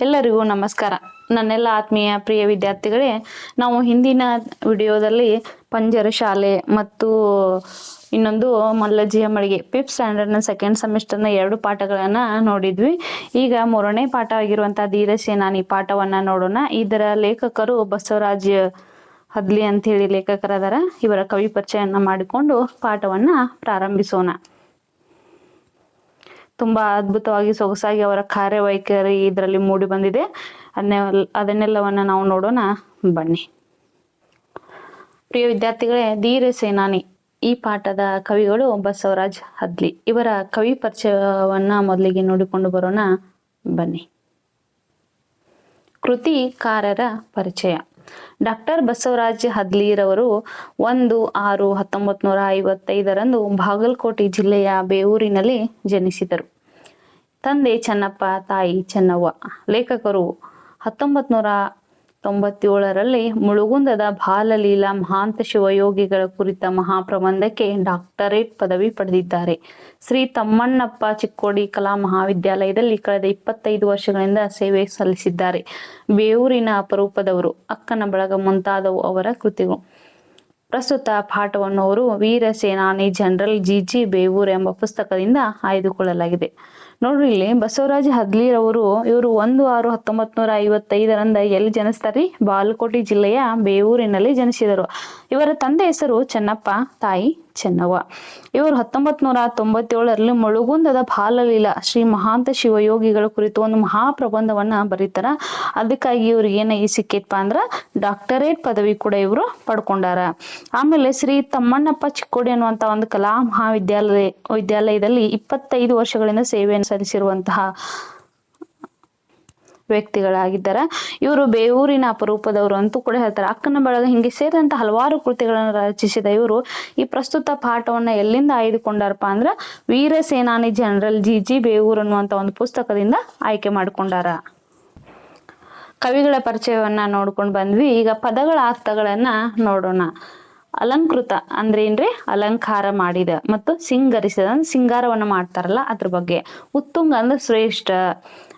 ಎಲ್ಲರಿಗೂ ನಮಸ್ಕಾರ. ನನ್ನೆಲ್ಲ ಆತ್ಮೀಯ, ಪ್ರಿಯ ವಿದ್ಯಾರ್ಥಿಗಳೇ, ನಾವು ಹಿಂದಿನ ವಿಡಿಯೋದಲ್ಲಿ ಪಂಜರ ಶಾಲೆ ಮತ್ತು ಇನ್ನೊಂದು ಮಲ್ಲಜ್ಜಿಯ ಮಳಿಗೆ ಫಿಫ್ತ್ ಸ್ಟ್ಯಾಂಡರ್ಡ್ನ ಸೆಕೆಂಡ್ ಸೆಮಿಸ್ಟರ್ನ ಎರಡು ಪಾಠಗಳನ್ನು ನೋಡಿದ್ವಿ. ಈಗ ಮೂರನೇ ಪಾಠ ಆಗಿರುವಂಥ ಈ ಪಾಠವನ್ನು ನೋಡೋಣ. ಇದರ ಲೇಖಕರು ಬಸವರಾಜ್ ಹದ್ಲಿ ಅಂತೇಳಿ ಲೇಖಕರದಾರ. ಇವರ ಕವಿ ಪರಿಚಯನ ಮಾಡಿಕೊಂಡು ಪಾಠವನ್ನು ಪ್ರಾರಂಭಿಸೋಣ. ತುಂಬಾ ಅದ್ಭುತವಾಗಿ ಸೊಗಸಾಗಿ ಅವರ ಕಾರ್ಯವೈಖರಿ ಇದರಲ್ಲಿ ಮೂಡಿ ಬಂದಿದೆ. ಅದನ್ನೇ ಅದನ್ನೆಲ್ಲವನ್ನ ನಾವು ನೋಡೋಣ. ಬನ್ನಿ. ಪ್ರಿಯ ವಿದ್ಯಾರ್ಥಿಗಳೇ, ಧೀರ ಸೇನಾನಿ, ಈ ಪಾಠದ ಕವಿಗಳು ಬಸವರಾಜ್ ಹದ್ಲಿ. ಇವರ ಕವಿ ಪರಿಚಯವನ್ನ ಮೊದಲಿಗೆ ನೋಡಿಕೊಂಡು ಬರೋಣ. ಬನ್ನಿ. ಕೃತಿಕಾರರ ಪರಿಚಯ. ಡಾಕ್ಟರ್ ಬಸವರಾಜ್ ಹದ್ಲಿರವರು ಒಂದು ಆರು ಹತ್ತೊಂಬತ್ ನೂರ ಐವತ್ತೈದರಂದು ಬಾಗಲಕೋಟೆ ಜಿಲ್ಲೆಯ ಬೇವೂರಿನಲ್ಲಿ ಜನಿಸಿದರು. ತಂದೆ ಚೆನ್ನಪ್ಪ, ತಾಯಿ ಚೆನ್ನವ್ವ. ಲೇಖಕರು ಹತ್ತೊಂಬತ್ ನೂರ ತೊಂಬತ್ತೇಳರಲ್ಲಿ ಮುಳುಗುಂದದ ಬಾಲಲೀಲಾ ಮಹಾಂತ ಶಿವಯೋಗಿಗಳ ಕುರಿತ ಮಹಾಪ್ರಬಂಧಕ್ಕೆ ಡಾಕ್ಟರೇಟ್ ಪದವಿ ಪಡೆದಿದ್ದಾರೆ. ಶ್ರೀ ತಮ್ಮಣ್ಣಪ್ಪ ಚಿಕ್ಕೋಡಿ ಕಲಾ ಮಹಾವಿದ್ಯಾಲಯದಲ್ಲಿ ಕಳೆದ ಇಪ್ಪತ್ತೈದು ವರ್ಷಗಳಿಂದ ಸೇವೆ ಸಲ್ಲಿಸಿದ್ದಾರೆ. ಬೇವೂರಿನ ಅಪರೂಪದವರು, ಅಕ್ಕನ ಬಳಗ ಮುಂತಾದವು ಅವರ ಕೃತಿಗಳು. ಪ್ರಸ್ತುತ ಪಾಠವನ್ನು ಅವರು ವೀರ ಸೇನಾನಿ ಜನರಲ್ ಜಿ ಜಿ ಬೇವೂರ್ ಎಂಬ ಪುಸ್ತಕದಿಂದ ಆಯ್ದುಕೊಳ್ಳಲಾಗಿದೆ. ನೋಡ್ರಿ ಇಲ್ಲಿ ಬಸವರಾಜ ಹದ್ಲಿರವರು ಇವರು ಒಂದು ಆರು ಹತ್ತೊಂಬತ್ ನೂರ ಐವತ್ತೈದರಂದ ಎಲ್ಲಿ ಜನಿಸ್ತಾರ್ರಿ? ಬಾಲಕೋಟೆ ಜಿಲ್ಲೆಯ ಬೇವೂರಿನಲ್ಲಿ ಜನಿಸಿದರು. ಇವರ ತಂದೆ ಹೆಸರು ಚೆನ್ನಪ್ಪ, ತಾಯಿ ಚೆನ್ನವ್ವ. ಇವರು ಹತ್ತೊಂಬತ್ ನೂರ ತೊಂಬತ್ತೇಳರಲ್ಲಿ ಮುಳುಗುಂದದ ಬಾಲಲೀಲಾ, ಶ್ರೀ ಮಹಾಂತ ಶಿವಯೋಗಿಗಳ ಕುರಿತು ಒಂದು ಮಹಾಪ್ರಬಂಧವನ್ನ ಬರೀತಾರ. ಅದಕ್ಕಾಗಿ ಇವ್ರಿಗೆ ಏನ ಈ ಸಿಕ್ಕಿತ್ಪ ಅಂದ್ರ ಡಾಕ್ಟರೇಟ್ ಪದವಿ ಕೂಡ ಇವರು ಪಡ್ಕೊಂಡಾರ. ಆಮೇಲೆ ಶ್ರೀ ತಮ್ಮಣ್ಣಪ್ಪ ಚಿಕ್ಕೋಡಿ ಅನ್ನುವಂತ ಒಂದು ಕಲಾ ಮಹಾವಿದ್ಯಾಲಯ, ವಿದ್ಯಾಲಯದಲ್ಲಿ ಇಪ್ಪತ್ತೈದು ವರ್ಷಗಳಿಂದ ಸೇವೆಯನ್ನು ಸಲ್ಲಿಸಿರುವಂತಹ ವ್ಯಕ್ತಿಗಳಾಗಿದ್ದಾರೆ. ಇವರು ಬೇವೂರಿನ ಅಪರೂಪದವರು ಅಂತೂ ಕೂಡ ಹೇಳ್ತಾರೆ. ಅಕ್ಕನ ಬಳಗ ಹಿಂಗೆ ಸೇರಿದಂತ ಹಲವಾರು ಕೃತಿಗಳನ್ನು ರಚಿಸಿದ ಇವರು ಈ ಪ್ರಸ್ತುತ ಪಾಠವನ್ನ ಎಲ್ಲಿಂದ ಆಯ್ದುಕೊಂಡಾರಪ್ಪ ಅಂದ್ರೆ ವೀರ ಸೇನಾನಿ ಜನರಲ್ ಜಿ ಜಿ ಬೇವೂರ್ ಅನ್ನುವಂತ ಒಂದು ಪುಸ್ತಕದಿಂದ ಆಯ್ಕೆ ಮಾಡಿಕೊಂಡಾರ. ಕವಿಗಳ ಪರಿಚಯವನ್ನ ನೋಡ್ಕೊಂಡು ಬಂದ್ವಿ. ಈಗ ಪದಗಳ ಅರ್ಥಗಳನ್ನ ನೋಡೋಣ. ಅಲಂಕೃತ ಅಂದ್ರೆ ಏನ್ರಿ? ಅಲಂಕಾರ ಮಾಡಿದ ಮತ್ತು ಸಿಂಗರಿಸಿದ ಸಿಂಗಾರವನ್ನು ಮಾಡ್ತಾರಲ್ಲ ಅದ್ರ ಬಗ್ಗೆ. ಉತ್ತುಂಗ ಅಂದ್ರೆ ಶ್ರೇಷ್ಠ,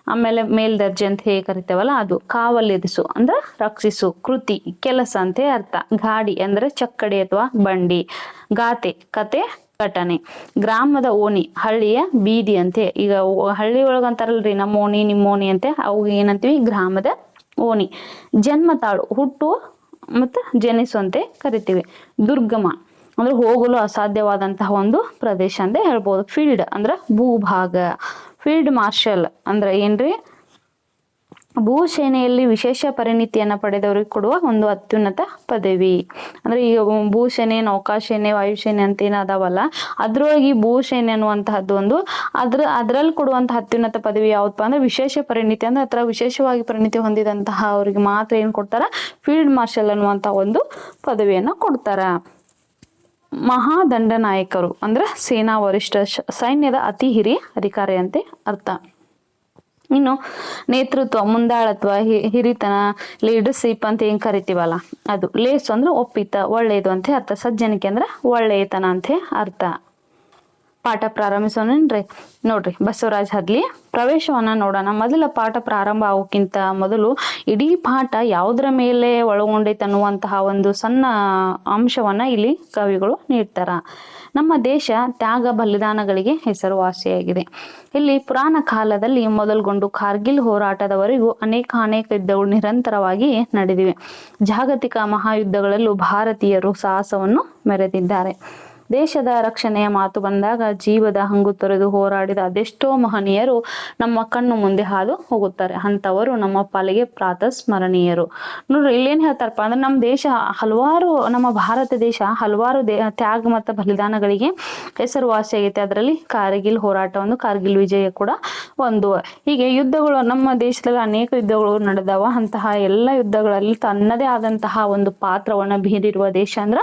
ಆಮೇಲೆ ಮೇಲ್ದರ್ಜೆ ಅಂತ ಹೇಗೆ ಕರಿತೇವಲ್ಲ ಅದು. ಕಾವಲಿರಿಸು ಅಂದ್ರೆ ರಕ್ಷಿಸು, ಕೃತಿ, ಕೆಲಸ ಅಂತ ಅರ್ಥ. ಗಾಡಿ ಅಂದ್ರೆ ಚಕ್ಕಡಿ ಅಥವಾ ಬಂಡಿ. ಗಾತೆ, ಕತೆ, ಘಟನೆ. ಗ್ರಾಮದ ಓಣಿ, ಹಳ್ಳಿಯ ಬೀದಿ ಅಂತೆ ಈಗ ಹಳ್ಳಿ ಒಳಗ ಅಂತಾರಲ್ರಿ, ನಮ್ಮ ಓಣಿ, ನಿಮ್ಮ ಓಣಿ ಅಂತೆ ಅವು ಏನಂತೀವಿ? ಗ್ರಾಮದ ಓಣಿ. ಜನ್ಮ ತಾಳು ಹುಟ್ಟು ಮತ್ತು ಜನಿಸುವಂತೆ ಕರಿತೀವಿ. ದುರ್ಗಮ ಅಂದ್ರೆ ಹೋಗಲು ಅಸಾಧ್ಯವಾದಂತಹ ಒಂದು ಪ್ರದೇಶ ಅಂತ ಹೇಳ್ಬೋದು. ಫೀಲ್ಡ್ ಅಂದ್ರೆ ಭೂಭಾಗ. ಫೀಲ್ಡ್ ಮಾರ್ಷಲ್ ಅಂದ್ರೆ ಏನ್ರಿ? ಭೂಸೇನೆಯಲ್ಲಿ ವಿಶೇಷ ಪರಿಣಿತಿಯನ್ನು ಪಡೆದವರಿಗೆ ಕೊಡುವ ಒಂದು ಅತ್ಯುನ್ನತ ಪದವಿ. ಅಂದ್ರೆ ಈಗ ಭೂಸೇನೆ, ನೌಕಾಸೇನೆ, ವಾಯುಸೇನೆ ಅಂತ ಅದಾವಲ್ಲ ಅದ್ರೊಳಗೆ ಭೂಸೇನೆ ಅನ್ನುವಂತಹದ್ದು ಒಂದು, ಅದ್ರ, ಅದ್ರಲ್ಲಿ ಕೊಡುವಂತಹ ಅತ್ಯುನ್ನತ ಪದವಿ ಯಾವ್ದಪ್ಪ ಅಂದ್ರೆ ವಿಶೇಷ ಪರಿಣಿತಿ ಅಂದ್ರೆ ಹತ್ರ ವಿಶೇಷವಾಗಿ ಪರಿಣಿತಿ ಹೊಂದಿದಂತಹ ಅವರಿಗೆ ಮಾತ್ರ ಏನು ಕೊಡ್ತಾರ? ಫೀಲ್ಡ್ ಮಾರ್ಷಲ್ ಅನ್ನುವಂಥ ಒಂದು ಪದವಿಯನ್ನ ಕೊಡ್ತಾರ. ಮಹಾದಂಡನಾಯಕರು ಅಂದ್ರೆ ಸೇನಾ ವರಿಷ್ಠ ಸೈನ್ಯದ ಅತಿ ಹಿರಿಯ ಅಧಿಕಾರಿ ಅಂತೆ ಅರ್ಥ. ಇನ್ನು ನೇತೃತ್ವ, ಮುಂದಾಳತ್ವ ಹಿರಿತನ ಲೀಡರ್ಶಿಪ್ ಅಂತ ಏನ್ ಕರಿತೀವಲ್ಲ, ಅದು ಲೇಸ್ ಅಂದ್ರೆ ಒಪ್ಪಿತ ಒಳ್ಳೆಯದು ಅಂತ ಅರ್ಥ, ಸಜ್ಜನಿಕೆ ಅಂದ್ರೆ ಒಳ್ಳೆಯತನ ಅಂತ ಅರ್ಥ. ಪಾಠ ಪ್ರಾರಂಭಿಸೋಣನ್ರಿ? ನೋಡ್ರಿ, ಬಸವರಾಜ್ ಹದ್ಲಿ ಪ್ರವೇಶವನ್ನ ನೋಡೋಣ. ಮೊದಲ ಪಾಠ ಪ್ರಾರಂಭ ಆಗೋಕ್ಕಿಂತ ಮೊದಲು ಇಡೀ ಪಾಠ ಯಾವುದರ ಮೇಲೆ ಒಳಗೊಂಡೈತೆ ಅನ್ನುವಂತಹ ಒಂದು ಸಣ್ಣ ಅಂಶವನ್ನ ಇಲ್ಲಿ ಕವಿಗಳು ನೀಡ್ತಾರ. ನಮ್ಮ ದೇಶ ತ್ಯಾಗ ಬಲಿದಾನಗಳಿಗೆ ಹೆಸರುವಾಸಿಯಾಗಿದೆ. ಇಲ್ಲಿ ಪುರಾಣ ಕಾಲದಲ್ಲಿ ಮೊದಲುಗೊಂಡು ಕಾರ್ಗಿಲ್ ಹೋರಾಟದವರೆಗೂ ಅನೇಕ ಅನೇಕ ಯುದ್ಧಗಳು ನಿರಂತರವಾಗಿ ನಡೆದಿವೆ. ಜಾಗತಿಕ ಮಹಾಯುದ್ಧಗಳಲ್ಲೂ ಭಾರತೀಯರು ಸಾಹಸವನ್ನು ಮೆರೆದಿದ್ದಾರೆ. ದೇಶದ ರಕ್ಷಣೆಯ ಮಾತು ಬಂದಾಗ ಜೀವದ ಹಂಗು ತೊರೆದು ಹೋರಾಡಿದ ಅದೆಷ್ಟೋ ಮಹನೀಯರು ನಮ್ಮ ಕಣ್ಣು ಮುಂದೆ ಹಾದು ಹೋಗುತ್ತಾರೆ. ಅಂಥವರು ನಮ್ಮ ಪಾಲಿಗೆ ಪ್ರಾತಃ ಸ್ಮರಣೀಯರು. ನೋಡ್ರಿ, ಇಲ್ಲೇನ್ ಹೇಳ್ತಾರಪ್ಪ ಅಂದ್ರೆ ನಮ್ಮ ದೇಶ ಹಲವಾರು, ನಮ್ಮ ಭಾರತ ದೇಶ ಹಲವಾರು ತ್ಯಾಗ ಮತ್ತು ಬಲಿದಾನಗಳಿಗೆ ಹೆಸರುವಾಸಿಯಾಗೈತೆ. ಅದರಲ್ಲಿ ಕಾರ್ಗಿಲ್ ಹೋರಾಟ ಒಂದು, ಕಾರ್ಗಿಲ್ ವಿಜಯ ಕೂಡ ಒಂದು. ಹೀಗೆ ಯುದ್ಧಗಳು ನಮ್ಮ ದೇಶದಲ್ಲಿ ಅನೇಕ ಯುದ್ಧಗಳು ನಡೆದವ. ಅಂತಹ ಎಲ್ಲ ಯುದ್ಧಗಳಲ್ಲಿ ತನ್ನದೇ ಆದಂತಹ ಒಂದು ಪಾತ್ರವನ್ನು ಬೀರಿರುವ ದೇಶ ಅಂದ್ರ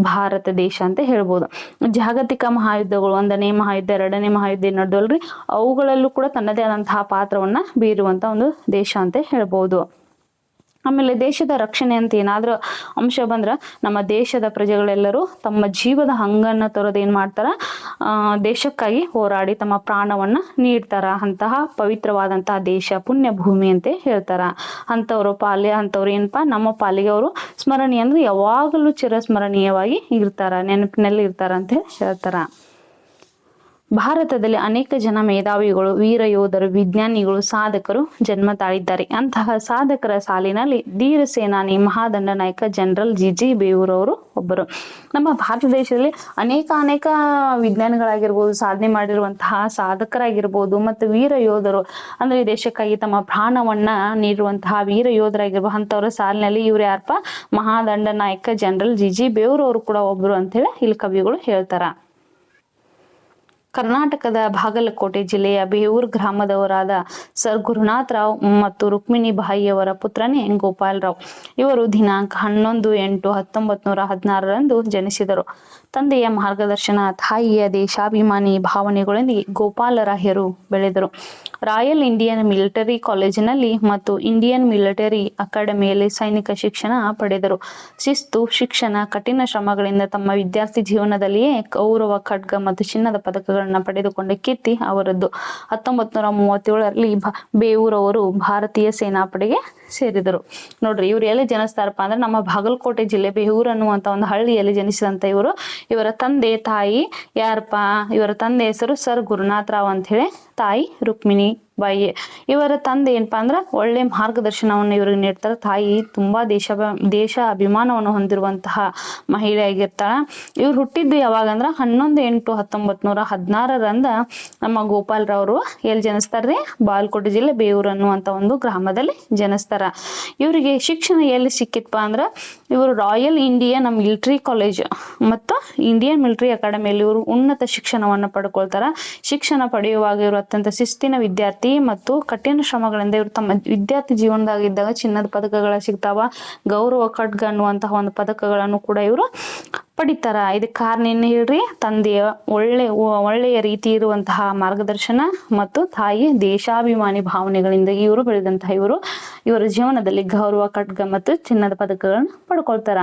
ಭಾರತ ದೇಶ ಅಂತ ಹೇಳ್ಬೋದು. ಜಾಗತಿಕ ಮಹಾಯುದ್ಧಗಳು, ಒಂದನೇ ಮಹಾಯುದ್ಧ, ಎರಡನೇ ಮಹಾಯುದ್ಧ ನಡೆದಲ್ರಿ ಅವುಗಳಲ್ಲೂ ಕೂಡ ತನ್ನದೇ ಆದಂತಹ ಪಾತ್ರವನ್ನ ಬೀರುವಂತ ಒಂದು ದೇಶ ಅಂತ ಹೇಳ್ಬೋದು. ಆಮೇಲೆ ದೇಶದ ರಕ್ಷಣೆ ಅಂತ ಏನಾದ್ರೂ ಅಂಶ ಬಂದ್ರೆ ನಮ್ಮ ದೇಶದ ಪ್ರಜೆಗಳೆಲ್ಲರೂ ತಮ್ಮ ಜೀವದ ಹಂಗನ್ನ ತೊರೆದು ಏನು ಮಾಡ್ತಾರ? ದೇಶಕ್ಕಾಗಿ ಹೋರಾಡಿ ತಮ್ಮ ಪ್ರಾಣವನ್ನ ನೀಡ್ತಾರ. ಅಂತಹ ಪವಿತ್ರವಾದಂತಹ ದೇಶ ಪುಣ್ಯ ಭೂಮಿ ಅಂತ ಹೇಳ್ತಾರ. ಅಂಥವರು ಪಾಲ್ಯ, ಅಂಥವ್ರು ಏನಪ್ಪ? ನಮ್ಮ ಪಾಲಿಗೆ ಅವರು ಸ್ಮರಣೀಯ ಅಂದ್ರೆ ಯಾವಾಗಲೂ ಚಿರಸ್ಮರಣೀಯವಾಗಿ ಇರ್ತಾರ, ನೆನಪಿನಲ್ಲಿ ಇರ್ತಾರ ಅಂತ ಹೇಳ್ತಾರ. ಭಾರತದಲ್ಲಿ ಅನೇಕ ಜನ ಮೇಧಾವಿಗಳು, ವೀರ ಯೋಧರು, ವಿಜ್ಞಾನಿಗಳು, ಸಾಧಕರು ಜನ್ಮ ತಾಳಿದ್ದಾರೆ ಅಂತಹ ಸಾಧಕರ ಸಾಲಿನಲ್ಲಿ ಧೀರ ಸೇನಾನಿ, ಮಹಾದಂಡ ನಾಯಕ ಜನರಲ್ ಜಿ. ಜಿ. ಬೇವೂರವರು ಒಬ್ಬರು. ನಮ್ಮ ಭಾರತ ದೇಶದಲ್ಲಿ ಅನೇಕ ಅನೇಕ ವಿಜ್ಞಾನಿಗಳಾಗಿರ್ಬೋದು, ಸಾಧನೆ ಮಾಡಿರುವಂತಹ ಸಾಧಕರಾಗಿರ್ಬೋದು ಮತ್ತು ವೀರ ಯೋಧರು ಅಂದ್ರೆ ದೇಶಕ್ಕಾಗಿ ತಮ್ಮ ಪ್ರಾಣವನ್ನ ನೀಡುವಂತಹ ವೀರ ಯೋಧರಾಗಿರ್ಬೋದು ಅಂತವರ ಸಾಲಿನಲ್ಲಿ ಇವ್ರು ಯಾರಪ್ಪ? ಮಹಾದಂಡ ನಾಯಕ ಜನರಲ್ ಜಿ. ಜಿ. ಬೇವೂರವರು ಕೂಡ ಒಬ್ರು ಅಂತೇಳಿ ಇಲ್ಲಿ ಕವಿಗಳು ಹೇಳ್ತಾರ. ಕರ್ನಾಟಕದ ಬಾಗಲಕೋಟೆ ಜಿಲ್ಲೆಯ ಬೇವೂರ್ ಗ್ರಾಮದವರಾದ ಸರ್ ಗುರುನಾಥ್ ರಾವ್ ಮತ್ತು ರುಕ್ಮಿಣಿ ಬಾಯಿಯವರ ಪುತ್ರನೇ ಗೋಪಾಲ್ ರಾವ್. ಇವರು ದಿನಾಂಕ ಹನ್ನೊಂದು ಎಂಟು ಹತ್ತೊಂಬತ್ ನೂರ ಹದಿನಾರರಂದು ಜನಿಸಿದರು. ತಂದೆಯ ಮಾರ್ಗದರ್ಶನ, ತಾಯಿಯ ದೇಶಾಭಿಮಾನಿ ಭಾವನೆಗಳೊಂದಿಗೆ ಗೋಪಾಲರಾಯರು ಬೆಳೆದರು. ರಾಯಲ್ ಇಂಡಿಯನ್ ಮಿಲಿಟರಿ ಕಾಲೇಜಿನಲ್ಲಿ ಮತ್ತು ಇಂಡಿಯನ್ ಮಿಲಿಟರಿ ಅಕಾಡೆಮಿಯಲ್ಲಿ ಸೈನಿಕ ಶಿಕ್ಷಣ ಪಡೆದರು. ಶಿಸ್ತು, ಶಿಕ್ಷಣ, ಕಠಿಣ ಶ್ರಮಗಳಿಂದ ತಮ್ಮ ವಿದ್ಯಾರ್ಥಿ ಜೀವನದಲ್ಲಿಯೇ ಗೌರವ, ಖಡ್ಗ ಮತ್ತು ಚಿನ್ನದ ಪದಕಗಳನ್ನು ಪಡೆದುಕೊಂಡ ಕೀರ್ತಿ ಅವರದ್ದು. ಹತ್ತೊಂಬತ್ತು ನೂರ ಮೂವತ್ತೇಳರಲ್ಲಿ ಬೇವೂರವರು ಭಾರತೀಯ ಸೇನಾಪಡೆಗೆ ಸೇರಿದರು. ನೋಡ್ರಿ, ಇವ್ರು ಎಲ್ಲಿ ಜನಿಸ್ತಾರಪ್ಪ ಅಂದ್ರೆ ನಮ್ಮ ಬಾಗಲಕೋಟೆ ಜಿಲ್ಲೆ ಬೇಹೂರ್ ಅನ್ನುವಂತ ಒಂದು ಹಳ್ಳಿಯಲ್ಲಿ ಜನಿಸಿದಂತ ಇವರು. ಇವರ ತಂದೆ ತಾಯಿ ಯಾರಪ್ಪ? ಇವರ ತಂದೆ ಹೆಸರು ಸರ್ ಗುರುನಾಥ್ ರಾವ್ ಅಂತ ಹೇಳಿ ತಾಯಿ ರುಕ್ಮಿಣಿ. ಬಾಯಿ ಇವರ ತಂದೆ ಏನಪ್ಪಾ ಅಂದ್ರ ಒಳ್ಳೆ ಮಾರ್ಗದರ್ಶನವನ್ನು ಇವ್ರಿಗೆ ನೀಡ್ತಾರೆ. ತಾಯಿ ತುಂಬಾ ದೇಶ ದೇಶ ಅಭಿಮಾನವನ್ನು ಹೊಂದಿರುವಂತಹ ಮಹಿಳೆ ಆಗಿರ್ತಾಳ. ಇವ್ರು ಹುಟ್ಟಿದ್ದು ಯಾವಾಗ ಅಂದ್ರ ಹನ್ನೊಂದು ಎಂಟು ಹತ್ತೊಂಬತ್ ನೂರ ಹದಿನಾರರಂದ ನಮ್ಮ ಗೋಪಾಲ್ ರಾವ್ರು ಎಲ್ಲಿ ಜನಿಸ್ತಾರ್ರಿ ಬಾಲ್ಕೋಟೆ ಜಿಲ್ಲೆ ಬೇವೂರು ಅನ್ನುವಂತ ಒಂದು ಗ್ರಾಮದಲ್ಲಿ ಜನಿಸ್ತಾರ. ಇವರಿಗೆ ಶಿಕ್ಷಣ ಎಲ್ಲಿ ಸಿಕ್ಕಿತ್ಪ ಅಂದ್ರ ಇವರು ರಾಯಲ್ ಇಂಡಿಯನ್ ಮಿಲಿಟರಿ ಕಾಲೇಜ್ ಮತ್ತು ಇಂಡಿಯನ್ ಮಿಲಿಟರಿ ಅಕಾಡೆಮಿಯಲ್ಲಿ ಇವರು ಉನ್ನತ ಶಿಕ್ಷಣವನ್ನು ಪಡ್ಕೊಳ್ತಾರ. ಶಿಕ್ಷಣ ಪಡೆಯುವಾಗ ಇವರು ಅತ್ಯಂತ ಶಿಸ್ತಿನ ವಿದ್ಯಾರ್ಥಿ ಮತ್ತು ಕಠಿಣ ಶ್ರಮಗಳಿಂದ ಇವರು ತಮ್ಮ ವಿದ್ಯಾರ್ಥಿ ಜೀವನದಾಗಿದ್ದಾಗ ಚಿನ್ನದ ಪದಕಗಳ ಸಿಗ್ತಾವ, ಗೌರವ ಖಡ್ಗ ಅನ್ನುವಂತಹ ಒಂದು ಪದಕಗಳನ್ನು ಕೂಡ ಇವರು ಪಡಿತಾರ. ಇದಕ್ಕೆ ಕಾರಣ ಏನು ಹೇಳ್ರಿ? ತಂದೆಯ ಒಳ್ಳೆ, ಒಳ್ಳೆಯ ರೀತಿ ಇರುವಂತಹ ಮಾರ್ಗದರ್ಶನ ಮತ್ತು ತಾಯಿ ದೇಶಾಭಿಮಾನಿ ಭಾವನೆಗಳಿಂದ ಇವರು ಬೆಳೆದಂತಹ ಇವರು, ಇವರ ಜೀವನದಲ್ಲಿ ಗೌರವ ಖಡ್ಗ ಮತ್ತು ಚಿನ್ನದ ಪದಕಗಳನ್ನು ಪಡ್ಕೊಳ್ತಾರ.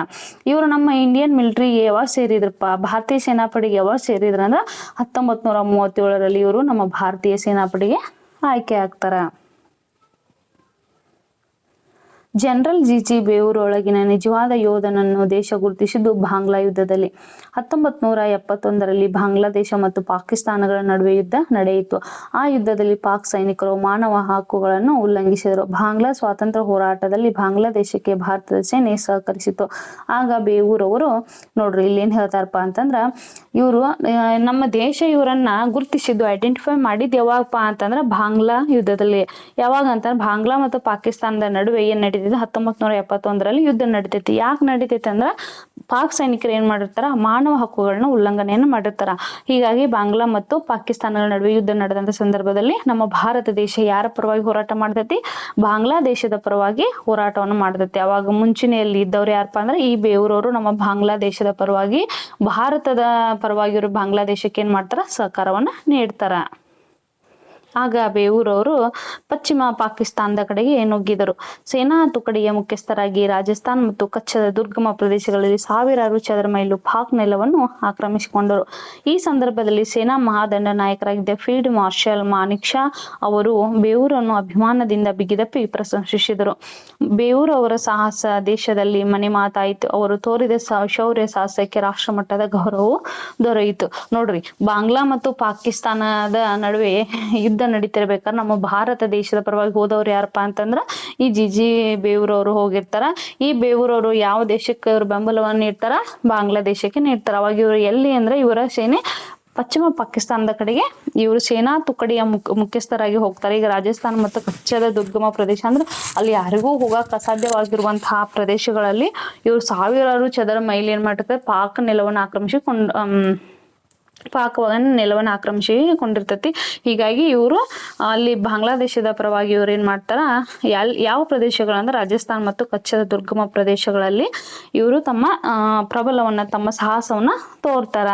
ಇವರು ನಮ್ಮ ಇಂಡಿಯನ್ ಮಿಲಿಟರಿ ಯಾವಾಗ ಸೇರಿದ್ರಪ್ಪ? ಭಾರತೀಯ ಸೇನಾಪಡೆಗೆ ಯಾವಾಗ ಸೇರಿದ್ರ ಅಂದ್ರ ಹತ್ತೊಂಬತ್ ನೂರ ಮೂವತ್ತೇಳರಲ್ಲಿ ಇವರು ನಮ್ಮ ಭಾರತೀಯ ಸೇನಾಪಡೆಗೆ ಆಯ್ಕೆ ಆಗ್ತಾರ ಜನರಲ್ ಜಿ ಜಿ ಬೇವೂರೊಳಗಿನ ನಿಜವಾದ ಯೋಧನನ್ನು ದೇಶ ಗುರುತಿಸಿದ್ದು ಬಾಂಗ್ಲಾ ಯುದ್ಧದಲ್ಲಿ. ಹತ್ತೊಂಬತ್ ನೂರ ಎಪ್ಪತ್ತೊಂದರಲ್ಲಿ ಬಾಂಗ್ಲಾದೇಶ ಮತ್ತು ಪಾಕಿಸ್ತಾನಗಳ ನಡುವೆ ಯುದ್ಧ ನಡೆಯಿತು. ಆ ಯುದ್ಧದಲ್ಲಿ ಪಾಕ್ ಸೈನಿಕರು ಮಾನವ ಹಕ್ಕುಗಳನ್ನು ಉಲ್ಲಂಘಿಸಿದರು. ಬಾಂಗ್ಲಾ ಸ್ವಾತಂತ್ರ್ಯ ಹೋರಾಟದಲ್ಲಿ ಬಾಂಗ್ಲಾದೇಶಕ್ಕೆ ಭಾರತದ ಸೇನೆ ಸಹಕರಿಸಿತು ಆಗ ಬೇವೂರವರು, ನೋಡ್ರಿ ಇಲ್ಲಿ ಏನ್ ಹೇಳ್ತಾರಪ್ಪ ಅಂತಂದ್ರ, ಇವರು ನಮ್ಮ ದೇಶ ಇವರನ್ನ ಗುರುತಿಸಿದ್ದು ಐಡೆಂಟಿಫೈ ಮಾಡಿದ್ದು ಯಾವಾಗಪ್ಪ ಅಂತಂದ್ರ ಬಾಂಗ್ಲಾ ಯುದ್ಧದಲ್ಲಿ. ಯಾವಾಗ ಅಂತಂದ್ರೆ ಬಾಂಗ್ಲಾ ಮತ್ತು ಪಾಕಿಸ್ತಾನದ ನಡುವೆ ಏನ್ ನಡೀತಿದೆ ಹತ್ತೊಂಬತ್ ನೂರ ಎಪ್ಪತ್ತೊಂದರಲ್ಲಿ ಯುದ್ಧ ನಡೀತೈತಿ ಯಾಕೆ ನಡೀತೈತಿ ಅಂದ್ರ ಪಾಕ್ ಸೈನಿಕರು ಏನ್ ಮಾಡಿರ್ತಾರ? ಮಾನವ ಹಕ್ಕುಗಳನ್ನ ಉಲ್ಲಂಘನೆಯನ್ನು ಮಾಡಿರ್ತಾರ. ಹೀಗಾಗಿ ಬಾಂಗ್ಲಾ ಮತ್ತು ಪಾಕಿಸ್ತಾನಗಳ ನಡುವೆ ಯುದ್ಧ ನಡೆದಂತ ಸಂದರ್ಭದಲ್ಲಿ ನಮ್ಮ ಭಾರತ ದೇಶ ಯಾರ ಪರವಾಗಿ ಹೋರಾಟ ಮಾಡ್ತೈತಿ? ಬಾಂಗ್ಲಾದೇಶದ ಪರವಾಗಿ ಹೋರಾಟವನ್ನು ಮಾಡ್ತೈತಿ. ಅವಾಗ ಮುಂಚೂಣಿಯಲ್ಲಿ ಇದ್ದವ್ರು ಯಾರಪ್ಪ ಅಂದ್ರೆ ಈ ಬೇವರವರು ನಮ್ಮ ಬಾಂಗ್ಲಾದೇಶದ ಪರವಾಗಿ, ಭಾರತದ ಪರವಾಗಿರೋ ಬಾಂಗ್ಲಾದೇಶಕ್ಕೆ ಏನ್ ಮಾಡ್ತಾರ? ಸಹಕಾರವನ್ನ ನೀಡ್ತಾರ. ಆಗ ಬೇವೂರವರು ಪಶ್ಚಿಮ ಪಾಕಿಸ್ತಾನದ ಕಡೆಗೆ ನುಗ್ಗಿದರು. ಸೇನಾ ತುಕಡಿಯ ಮುಖ್ಯಸ್ಥರಾಗಿ ರಾಜಸ್ಥಾನ್ ಮತ್ತು ಕಚ್ಚದ ದುರ್ಗಮ ಪ್ರದೇಶಗಳಲ್ಲಿ ಸಾವಿರಾರು ಚದರ ಮೈಲು ಪಾಕ್ ನೆಲವನ್ನು ಆಕ್ರಮಿಸಿಕೊಂಡರು. ಈ ಸಂದರ್ಭದಲ್ಲಿ ಸೇನಾ ಮಹಾದಂಡ ನಾಯಕರಾಗಿದ್ದ ಫೀಲ್ಡ್ ಮಾರ್ಷಲ್ ಮಾನಿಕ್ ಶಾ ಅವರು ಬೇವೂರನ್ನು ಅಭಿಮಾನದಿಂದ ಬಿಗಿದಪ್ಪಿ ಪ್ರಶಂಸಿಸಿದರು. ಬೇವೂರ್ ಅವರ ಸಾಹಸ ದೇಶದಲ್ಲಿ ಮನೆ ಮಾತಾಯಿತು ಅವರು ತೋರಿದ ಶೌರ್ಯ ಸಾಹಸಕ್ಕೆ ರಾಷ್ಟ್ರಮಟ್ಟದ ಗೌರವವು ದೊರೆಯಿತು. ನೋಡ್ರಿ, ಬಾಂಗ್ಲಾ ಮತ್ತು ಪಾಕಿಸ್ತಾನದ ನಡುವೆ ನಡೀತಿರ್ಬೇಕಾದ್ರೆ ನಮ್ಮ ಭಾರತ ದೇಶದ ಪರವಾಗಿ ಹೋದವ್ರು ಯಾರಪ್ಪ ಅಂತಂದ್ರ ಈ ಜಿ ಜಿ ಬೇವೂರವರು ಹೋಗಿರ್ತಾರ. ಈ ಬೇವ್ರವರು ಯಾವ ದೇಶಕ್ಕೆ ಇವ್ರು ಬೆಂಬಲವನ್ನು ನೀಡ್ತಾರ? ಬಾಂಗ್ಲಾದೇಶಕ್ಕೆ ನೀಡ್ತಾರ. ಅವಾಗ ಇವರು ಎಲ್ಲಿ ಅಂದ್ರೆ ಇವರ ಸೇನೆ ಪಶ್ಚಿಮ ಪಾಕಿಸ್ತಾನದ ಕಡೆಗೆ ಇವರು ಸೇನಾ ತುಕಡಿಯ ಮುಖ ಮುಖ್ಯಸ್ಥರಾಗಿ ಹೋಗ್ತಾರೆ. ಈಗ ರಾಜಸ್ಥಾನ ಮತ್ತು ಕಚ್ಚದ ದುರ್ಗಮ ಪ್ರದೇಶ ಅಂದ್ರೆ ಅಲ್ಲಿ ಯಾರಿಗೂ ಹೋಗಕ್ ಅಸಾಧ್ಯವಾಗಿರುವಂತಹ ಪ್ರದೇಶಗಳಲ್ಲಿ ಇವರು ಸಾವಿರಾರು ಚದರ ಮೈಲಿ ಏನ್ ಮಾಡಿರ್ತಾರೆ ಪಾಕ್ ನೆಲವನ್ನು ಆಕ್ರಮಿಸಿಕೊಂಡು ಪಾಕವಾಗ ನೆಲವನ್ನು ಆಕ್ರಮಿಸಿಕೊಂಡಿರ್ತೈತಿ ಹೀಗಾಗಿ ಇವರು ಅಲ್ಲಿ ಬಾಂಗ್ಲಾದೇಶದ ಪರವಾಗಿ ಇವ್ರು ಏನು ಮಾಡ್ತಾರ, ಯಾಲ್, ಯಾವ ಪ್ರದೇಶಗಳಂದ್ರೆ ರಾಜಸ್ಥಾನ್ ಮತ್ತು ಕಚ್ಚದ ದುರ್ಗಮ ಪ್ರದೇಶಗಳಲ್ಲಿ ಇವರು ತಮ್ಮ ಪ್ರಬಲವನ್ನ, ತಮ್ಮ ಸಾಹಸವನ್ನ ತೋರ್ತಾರ.